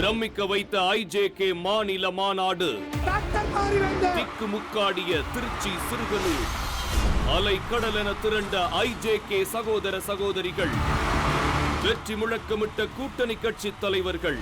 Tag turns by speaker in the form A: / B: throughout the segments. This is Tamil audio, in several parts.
A: பிரமிக்க வைத்த ஐஜேகே மாநில மாநாடு திக்கு முக்காடிய திருச்சி சிறுகலூர். அலை கடலென திரண்ட ஐஜேகே சகோதர சகோதரிகள் வெற்றி முழக்கமிட்ட கூட்டணி கட்சி தலைவர்கள்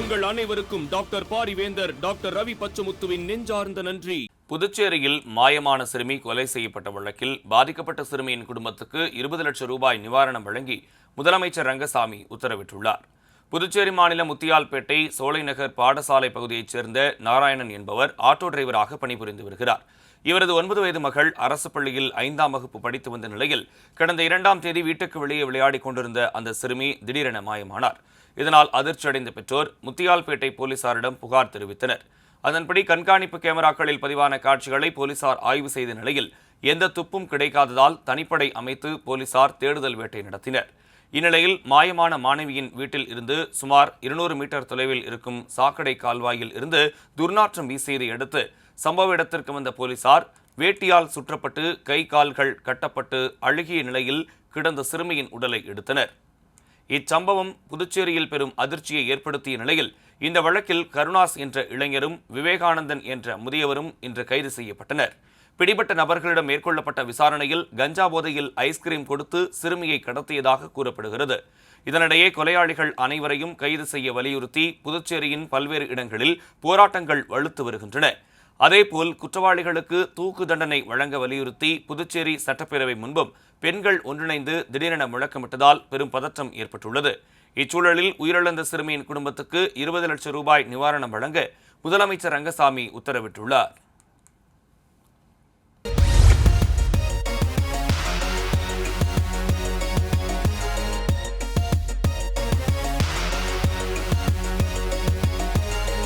A: உங்கள் அனைவருக்கும் டாக்டர் பாரிவேந்தர் டாக்டர் ரவி பச்சமுத்துவின் நெஞ்சார்ந்த நன்றி. புதுச்சேரியில் மாயமான சிறுமி கொலை செய்யப்பட்ட வழக்கில் பாதிக்கப்பட்ட சிறுமியின் குடும்பத்துக்கு இருபது லட்சம் ரூபாய் நிவாரணம் வழங்கி முதலமைச்சர் ரங்கசாமி உத்தரவிட்டுள்ளார். புதுச்சேரி மாநிலம் முத்தியால்பேட்டை சோலைநகர் பாடசாலை பகுதியைச் சேர்ந்த நாராயணன் என்பவர் ஆட்டோ டிரைவராக பணிபுரிந்து வருகிறார். இவரது ஒன்பது வயது மகள் அரசு பள்ளியில் ஐந்தாம் வகுப்பு படித்து வந்த நிலையில் கடந்த இரண்டாம் தேதி வீட்டுக்கு வெளியே விளையாடிக் கொண்டிருந்த அந்த சிறுமி திடீரென மாயமானார். இதனால் அதிர்ச்சியடைந்த பெற்றோர் முத்தியால்பேட்டை போலீசாரிடம் புகார் தெரிவித்தனர். அதன்படி கண்காணிப்பு கேமராக்களில் பதிவான காட்சிகளை போலீசார் ஆய்வு செய்த நிலையில் எந்த துப்பும் கிடைக்காததால் தனிப்படை அமைத்து போலீசார் தேடுதல் வேட்டை நடத்தினர். இந்நிலையில் மாயமான மாணவியின் வீட்டில் இருந்து சுமார் இருநூறு மீட்டர் தொலைவில் இருக்கும் சாக்கடை கால்வாயில் இருந்து துர்நாற்றம் வீசியதை அடுத்து சம்பவ இடத்திற்கு வந்த போலீசார் வேட்டியால் சுற்றப்பட்டு கை கால்கள் கட்டப்பட்டு அழுகிய நிலையில் கிடந்த சிறுமியின் உடலை எடுத்தனர். இச்சம்பவம் புதுச்சேரியில் பெரும் அதிர்ச்சியை ஏற்படுத்திய நிலையில் இந்த வழக்கில் கருணாஸ் என்ற இளைஞரும் விவேகானந்தன் என்ற முதியவரும் இன்று கைது செய்யப்பட்டனர். பிடிபட்ட நபர்களிடம் மேற்கொள்ளப்பட்ட விசாரணையில் கஞ்சா போதையில் ஐஸ்கிரீம் கொடுத்து சிறுமியை கடத்தியதாக கூறப்படுகிறது. இதனிடையே கொலையாளிகள் அனைவரையும் கைது செய்ய வலியுறுத்தி புதுச்சேரியின் பல்வேறு இடங்களில் போராட்டங்கள் வலுத்து வருகின்றன. அதேபோல் குற்றவாளிகளுக்கு தூக்கு தண்டனை வழங்க வலியுறுத்தி புதுச்சேரி சட்டப்பேரவை முன்பும் பெண்கள் ஒன்றிணைந்து திடீரென முழக்கமிட்டதால் பெரும் பதற்றம் ஏற்பட்டுள்ளது. இச்சூழலில் உயிரிழந்த சிறுமியின் குடும்பத்துக்கு இருபது லட்சம் ரூபாய் நிவாரணம் வழங்க முதலமைச்சர் ரங்கசாமி உத்தரவிட்டுள்ளார்.